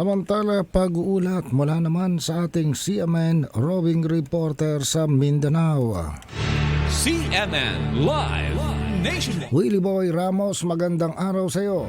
Samantala, pag-uulat mula naman sa ating CMN roving reporter sa Mindanao. CNN Live Nationwide. Willie Boy Ramos, magandang araw sa iyo.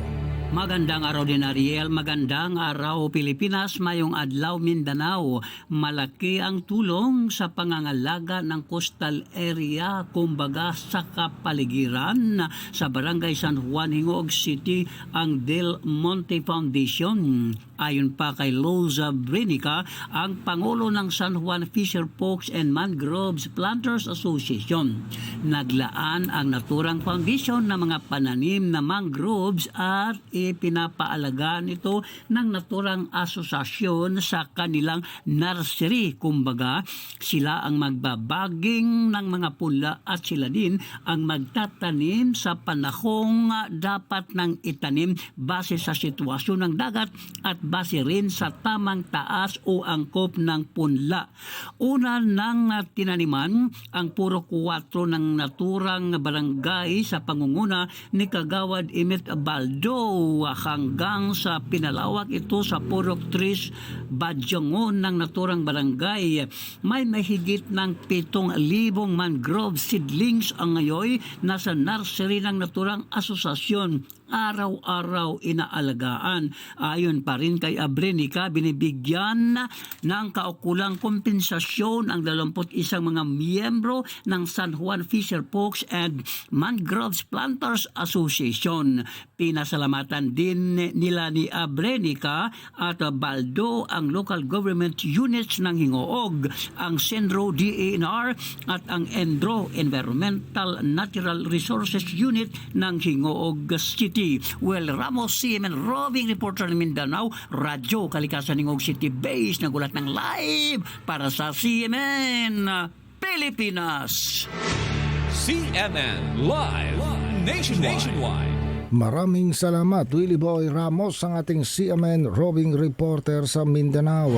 Magandang araw din Ariel, magandang araw Pilipinas, mayong adlaw Mindanao. Malaki ang tulong sa pangangalaga ng coastal area, kumbaga sa kapaligiran sa Barangay San Juan, Hingog City, ang Del Monte Foundation. Ayon pa kay Loza Brenica, ang Pangulo ng San Juan Fisher Folks and Mangroves Planters Association. Naglaan ang naturang foundation ng mga pananim na mangroves at ipinapaalagaan ito ng naturang asosasyon sa kanilang nursery. Kumbaga, sila ang magbabaging ng mga pula at sila din ang magtatanim sa panahong ah, dapat ng itanim base sa sitwasyon ng dagat at base rin sa tamang taas o angkop ng punla. Una nang ah, tinaniman ang puro 4 ng naturang barangay sa pangunguna ni Kagawad Imit Baldo hanggang sa pinalawak ito sa Purok Tris Badyangon ng naturang barangay. May mahigit ng 7,000 mangrove seedlings ang ngayon nasa nursery ng naturang asosasyon araw-araw inaalagaan. Ayon pa rin kay Abrenica, binibigyan ng kaukulang kompensasyon ang 21 mga miyembro ng San Juan Fisher Folks and Mangroves Planters Association. Pinasalamatan din nila ni Abrenica at Baldo ang local government units ng Hingoog, ang Senro DANR at ang Endro Environmental Natural Resources Unit ng Hingoog City. Well, Ramos CMN roving reporter ng Mindanao, Radyo Kalikasan ng City Base, nagulat ng live para sa CMN Pilipinas. CNN Live Nationwide. Maraming salamat Willie Boy Ramos ang ating CMN roving reporter sa Mindanao.